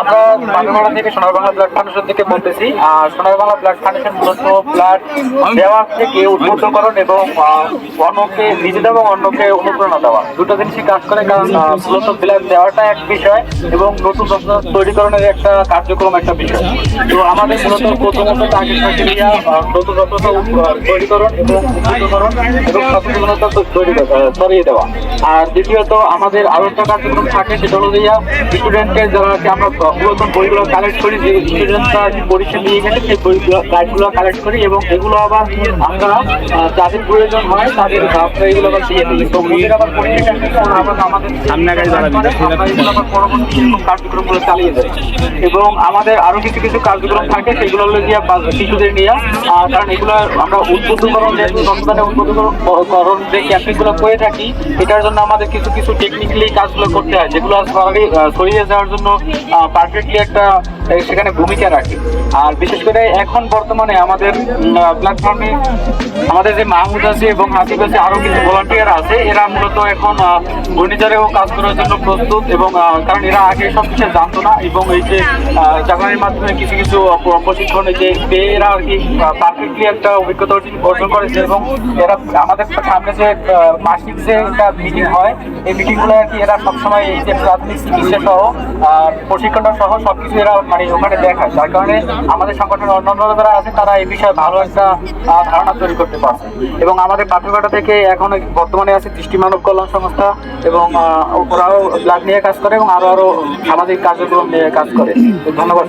আমরা বাংলা থেকে সোনার বাংলা ব্লাড ফাউন্ডেশন থেকে বলতেছি, আর সোনার বাংলা ব্লাড ফাউন্ডেশন মূলত ব্লাড দেওয়া থেকে উদ্বুদ্ধকরণ এবং অন্যকে নিজে দেওয়া এবং অন্যকে অনুপ্রেরণা দেওয়া। দুটো জিনিসই কাজ করে, কারণ মূলত ব্লাড দেওয়াটা এক বিষয় এবং নতুন রচনা তৈরিকরণের একটা কার্যক্রম একটা বিষয়। তো আমাদের মূলত প্রথমত টার্গেট নতুন রচনা তৈরিকরণ এবং উদ্বুদ্ধকরণ এবং সচেতনতা তৈরি ছড়িয়ে দেওয়া। আর দ্বিতীয়ত আমাদের আরও একটা কার্যক্রম থাকে, সেটা হলো স্টুডেন্টকে যারা আমরা পুরাতন বইগুলো কালেক্ট করি যে স্টুডেন্টরা পরীক্ষা দিয়ে গেছে সেই বইগুলো গাইডগুলো কালেক্ট করি এবং এগুলো আবার আমরা যাদের প্রয়োজন হয় তাদের এগুলো আবার দিয়ে দিই। তো আবার পরীক্ষা আবার আমাদের আবার পরবর্তী কার্যক্রমগুলো চালিয়ে যাই। এবং আমাদের আরও কিছু কিছু কার্যক্রম থাকে সেগুলো হলো গিয়া শিশুদের নিয়ে কারণ এগুলো আমরা উদ্বুদ্ধকরণ যেহেতু রক্তদানে উদ্বুদ্ধকরণ যে ক্যাম্পেইনগুলো করে থাকি এটার জন্য আমাদের কিছু কিছু টেকনিক্যালি কাজগুলো করতে হয় যেগুলো সরাসরি সরিয়ে যাওয়ার জন্য পারফেক্টলি একটা আহ, সেখানে ভূমিকা রাখে। আর বিশেষ করে এখন বর্তমানে আমাদের প্ল্যাটফর্মে আমাদের যে মাহমুদ আছে এবং হাসিব আছে আরও কিছু ভলান্টিয়ার আছে, এরা মূলত এখন ঘূর্ণিঝড়েও কাজ করার জন্য প্রস্তুত এবং কারণ এরা আগে সব কিছু জানতো না এবং এই যে জাপানের মাধ্যমে কিছু কিছু প্রশিক্ষণ যে পেয়ে এরা আর কি পারফেক্টলি একটা অভিজ্ঞতা অর্জন- করেছে এবং এরা আমাদের সামনে যে মাসিক যে একটা মিটিং হয়, এই মিটিংগুলো আর কি এরা সবসময় এই যে প্রাথমিক চিকিৎসা সহ প্রশিক্ষণটা সহ সবকিছু এরা মানে ওখানে দেখায় যার কারণে আমাদের সংগঠনের অন্যান্য যারা আছে, তারা এই বিষয়ে ভালো একটা ধারণা তৈরি করতে পারছে। এবং আমাদের পাথরঘাটা থেকে এখন বর্তমানে আছে দৃষ্টি মানব কল্যাণ সংস্থা এবং ওরাও ব্লাড নিয়ে কাজ করে এবং আরও আরও সামাজিক কার্যক্রম নিয়ে কাজ করে। ধন্যবাদ